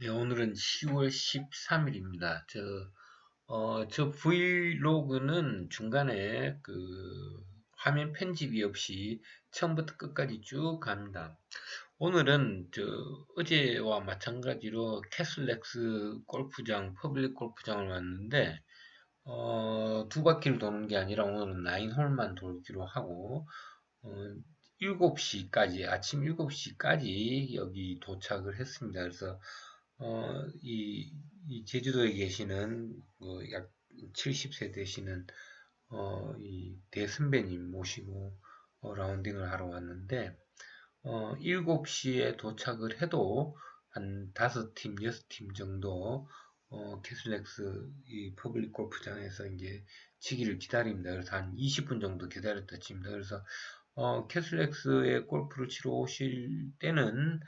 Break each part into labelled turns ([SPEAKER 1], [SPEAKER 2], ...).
[SPEAKER 1] 네, 오늘은 10월 13일입니다. 저, 어, 저 브이로그는 중간에 그 화면 편집이 없이 처음부터 끝까지 쭉 갑니다. 오늘은 저 어제와 마찬가지로 캐슬렉스 골프장, 퍼블릭 골프장을 왔는데, 어, 두 바퀴를 도는 게 아니라 오늘은 나인홀만 돌기로 하고, 어, 7시까지, 아침 7시까지 여기 도착을 했습니다. 그래서 어, 이, 이 제주도에 계시는 그 약 70세 되시는 어, 이 대선배님 모시고 어, 라운딩을 하러 왔는데 어, 7시에 도착을 해도 한 5팀, 6팀 정도 어, 캐슬렉스 이 퍼블릭 골프장에서 이제 치기를 기다립니다. 그래서 한 20분 정도 기다렸다 칩니다. 그래서 어, 캐슬렉스에 골프를 치러 오실 때는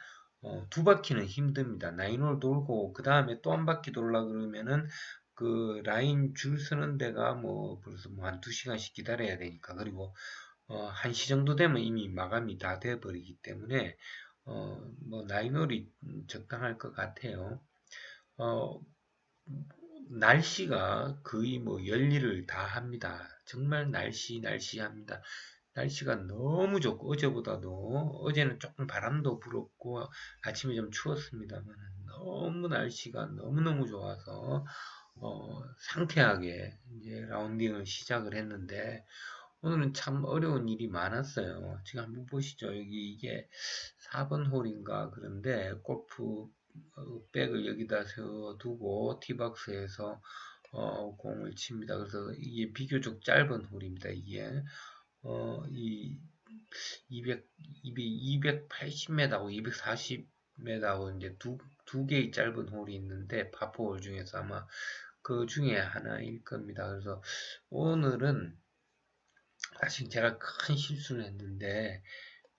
[SPEAKER 1] 어, 두 바퀴는 힘듭니다. 나인홀 돌고 그 다음에 또 한 바퀴 돌라 그러면은 그 라인 줄 서는 데가 뭐 벌써 뭐 한 두 시간씩 기다려야 되니까 그리고 어, 한 시 정도 되면 이미 마감이 다 돼 버리기 때문에 어, 뭐 나인홀이 적당할 것 같아요. 어, 날씨가 거의 뭐 열일을 다 합니다. 정말 날씨 날씨 합니다. 날씨가 너무 좋고 어제보다도 어제는 조금 바람도 불었고 아침에 좀 추웠습니다만 너무 날씨가 너무너무 좋아서 어, 상쾌하게 이제 라운딩을 시작을 했는데 오늘은 참 어려운 일이 많았어요. 지금 한번 보시죠. 여기 이게 4번 홀인가 그런데 골프 어, 백을 여기다 세워두고 티박스에서 어, 공을 칩니다. 그래서 이게 비교적 짧은 홀입니다. 이게 어, 이 200, 280m하고 240m하고 이제 두, 두 개의 짧은 홀이 있는데 파포홀 중에서 아마 그 중에 하나일 겁니다. 그래서 오늘은 사실 제가 큰 실수를 했는데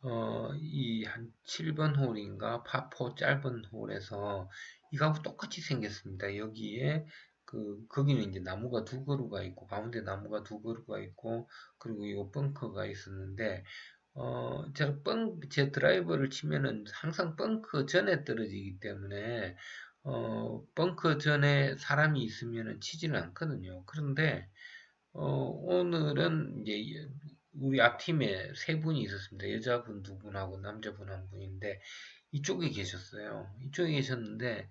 [SPEAKER 1] 어, 이 한 7번 홀인가 파포 짧은 홀에서 이거하고 똑같이 생겼습니다. 여기에 그 거기는 이제 나무가 두 그루가 있고 가운데 나무가 두 그루가 있고 그리고 이거 벙커가 있었는데 어 제가 뻥 제 드라이버를 치면은 항상 벙커 전에 떨어지기 때문에 어 벙커 전에 사람이 있으면은 치지는 않거든요. 그런데 어 오늘은 이제 우리 앞팀에 세 분이 있었습니다. 여자분 두 분하고 남자분 한 분인데 이쪽에 계셨어요. 이쪽에 계셨는데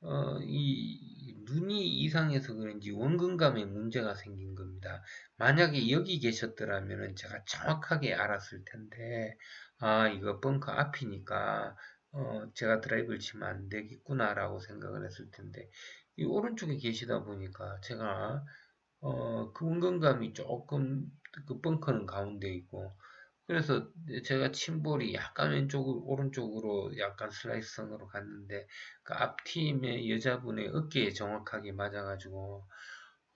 [SPEAKER 1] 어, 이 눈이 이상해서 그런지 원근감에 문제가 생긴 겁니다. 만약에 여기 계셨더라면 제가 정확하게 알았을 텐데 아 이거 벙커 앞이니까 어, 제가 드라이브를 치면 안 되겠구나 라고 생각을 했을 텐데 이 오른쪽에 계시다 보니까 제가 어, 그 원근감이 조금 그 벙커는 가운데 있고 그래서 제가 침볼이 약간 왼쪽 오른쪽으로 약간 슬라이스선으로 갔는데 그 앞팀의 여자분의 어깨에 정확하게 맞아가지고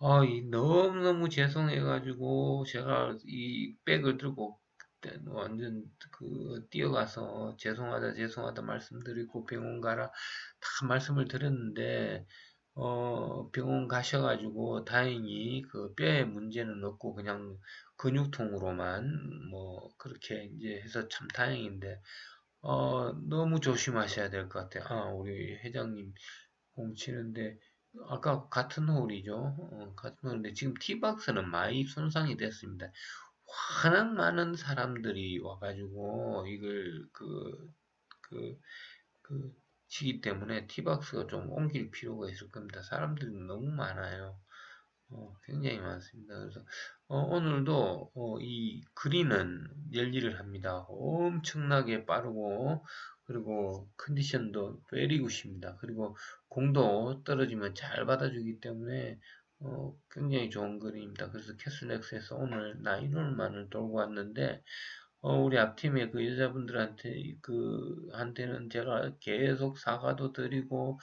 [SPEAKER 1] 아, 이 너무너무 죄송해가지고 제가 이 백을 들고 완전 그 뛰어가서 죄송하다 죄송하다 말씀드리고 병원 가라 다 말씀을 드렸는데 어, 병원 가셔가지고 다행히 그 뼈에 문제는 없고 그냥 근육통으로만 뭐 그렇게 이제 해서 참 다행인데 어, 너무 조심하셔야 될 것 같아요. 아, 우리 회장님 공 치는데 아까 같은 홀이죠. 어, 같은 홀인데 지금 티박스는 많이 손상이 됐습니다. 워낙 많은 사람들이 와가지고 이걸 그, 그, 그, 치기 때문에 티박스가 좀 옮길 필요가 있을 겁니다. 사람들이 너무 많아요. 어, 굉장히 많습니다. 그래서 어, 오늘도 어, 이 그린은 열일을 합니다. 엄청나게 빠르고 그리고 컨디션도 베리 굿입니다. 그리고 공도 떨어지면 잘 받아주기 때문에 어, 굉장히 좋은 그림입니다. 그래서 캐슬렉스에서 오늘 나인홀만을 돌고 왔는데 어, 우리 앞팀의 그 여자분들한테 그 한테는 제가 계속 사과도 드리고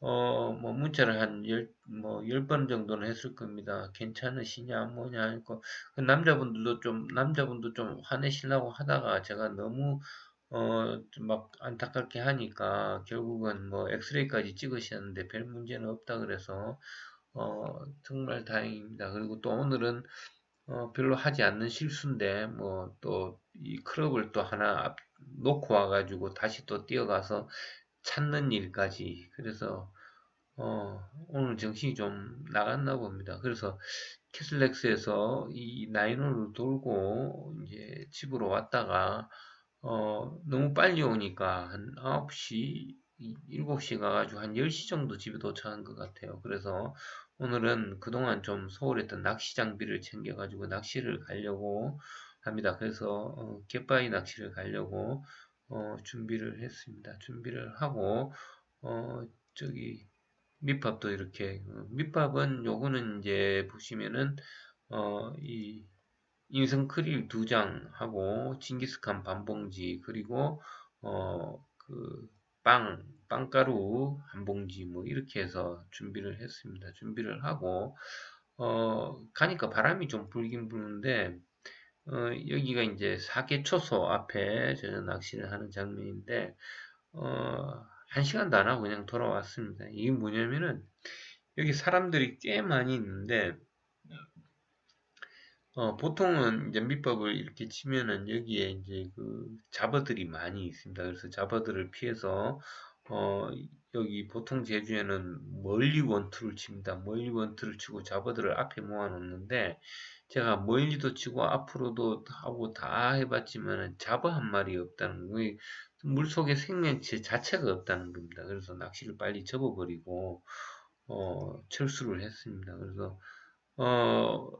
[SPEAKER 1] 어, 뭐 문자를 한 열, 뭐 열 번 정도는 했을 겁니다. 괜찮으시냐 뭐냐 하고 그 남자분들도 좀 남자분도 좀 화내시려고 하다가 제가 너무 어, 막 안타깝게 하니까 결국은 뭐 엑스레이까지 찍으셨는데 별 문제는 없다 그래서 어, 정말 다행입니다. 그리고 또 오늘은 어, 별로 하지 않는 실수인데 뭐 또이 클럽을 또 하나 놓고 와가지고 다시 또 뛰어가서 찾는 일까지 그래서 어, 오늘 정신이 좀 나갔나 봅니다. 그래서 캐슬렉스에서 이 나인홀을 돌고 이제 집으로 왔다가 어, 너무 빨리 오니까 한 9시, 7시 가가지고 한 10시 정도 집에 도착한 것 같아요. 그래서 오늘은 그동안 좀 소홀했던 낚시 장비를 챙겨가지고 낚시를 가려고 합니다. 그래서 어, 갯바위 낚시를 가려고 어, 준비를 했습니다. 준비를 하고 어, 저기 밑밥도 이렇게 어, 밑밥은 요거는 이제 보시면은 어, 이 인성 크릴 두 장 하고 징기스칸 반 봉지 그리고 어, 그 빵, 빵가루 한 봉지 뭐 이렇게 해서 준비를 했습니다. 준비를 하고 어, 가니까 바람이 좀 불긴 부는데 어, 여기가 이제 사계초소 앞에 저는 낚시를 하는 장면인데 어, 한 시간도 안 하고 그냥 돌아왔습니다. 이게 뭐냐면은 여기 사람들이 꽤 많이 있는데 어, 보통은 이제 밑밥을 이렇게 치면은 여기에 이제 그 잡어들이 많이 있습니다. 그래서 잡어들을 피해서 어, 여기 보통 제주에는 멀리 원투를 칩니다. 멀리 원투를 치고 잡어들을 앞에 모아 놓는데 제가 멀리도 치고 앞으로도 하고 다 해봤지만 잡어 한 마리 없다는 거예요. 물속에 생명체 자체가 없다는 겁니다. 그래서 낚시를 빨리 접어버리고 어, 철수를 했습니다. 그래서 어,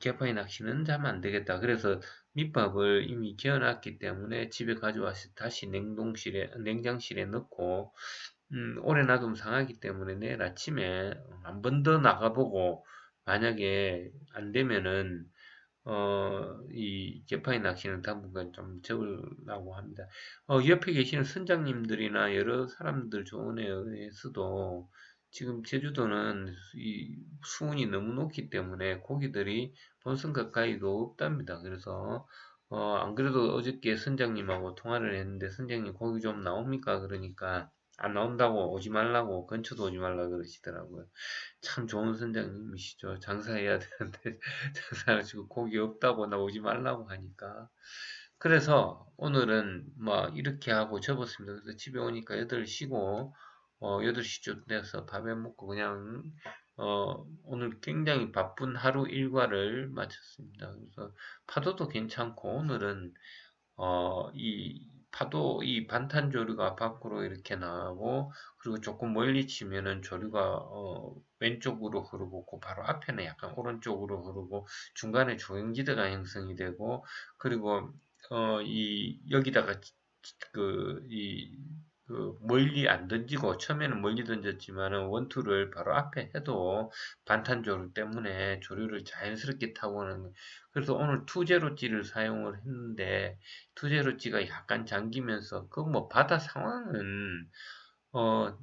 [SPEAKER 1] 개파이 낚시는 자면 안 되겠다. 그래서 밑밥을 이미 개어놨기 때문에 집에 가져와서 다시 냉동실에 냉장실에 넣고 음, 오래 놔두면 상하기 때문에 내일 아침에 한 번 더 나가보고 만약에 안 되면은 어, 이 개파이 낚시는 당분간 좀 접으려고 합니다. 어, 옆에 계시는 선장님들이나 여러 사람들 조언에 의해서도 지금 제주도는 이 수온이 너무 높기 때문에 고기들이 본선 가까이도 없답니다. 그래서 어, 안 그래도 어저께 선장님하고 통화를 했는데 선장님 고기 좀 나옵니까? 그러니까 안 나온다고 오지 말라고 근처도 오지 말라 그러시더라고요. 참 좋은 선장님이시죠. 장사해야 되는데 장사하시고 고기 없다고 나 오지 말라고 하니까 그래서 오늘은 뭐 이렇게 하고 접었습니다. 그래서 집에 오니까 8시고 어, 8시쯤 돼서 밥에 먹고 그냥 어, 오늘 굉장히 바쁜 하루 일과를 마쳤습니다. 그래서 파도도 괜찮고 오늘은 어, 이 파도 이 반탄 조류가 밖으로 이렇게 나오고 그리고 조금 멀리 치면은 조류가 어, 왼쪽으로 흐르고 그 바로 앞에는 약간 오른쪽으로 흐르고 중간에 조형지대가 형성이 되고 그리고 어, 이 여기다가 그 이 그 멀리 안 던지고 처음에는 멀리 던졌지만은 원투를 바로 앞에 해도 반탄 조류 때문에 조류를 자연스럽게 타고 오는 그래서 오늘 투제로찌를 사용을 했는데 투제로찌가 약간 잠기면서 그 뭐 바다 상황은 어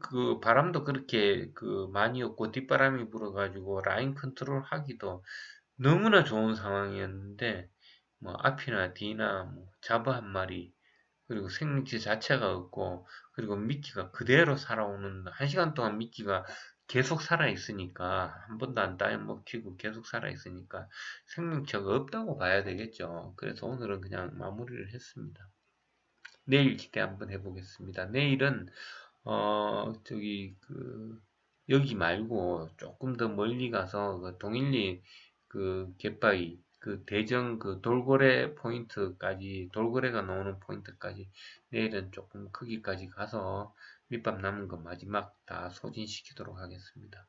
[SPEAKER 1] 그 바람도 그렇게 그 많이 없고 뒷바람이 불어가지고 라인 컨트롤 하기도 너무나 좋은 상황이었는데 뭐 앞이나 뒤나 뭐 잡어 한 마리 그리고 생명체 자체가 없고 그리고 미끼가 그대로 살아오는 한 시간 동안 미끼가 계속 살아 있으니까 한 번도 안 따먹히고 계속 살아 있으니까 생명체가 없다고 봐야 되겠죠. 그래서 오늘은 그냥 마무리를 했습니다. 내일 기대 한번 해보겠습니다. 내일은 어 저기 그 여기 말고 조금 더 멀리 가서 그 동일리 그 갯바위 그 대전 그 돌고래 포인트까지 돌고래가 나오는 포인트까지 내일은 조금 크기까지 가서 밑밥 남은 거 마지막 다 소진시키도록 하겠습니다.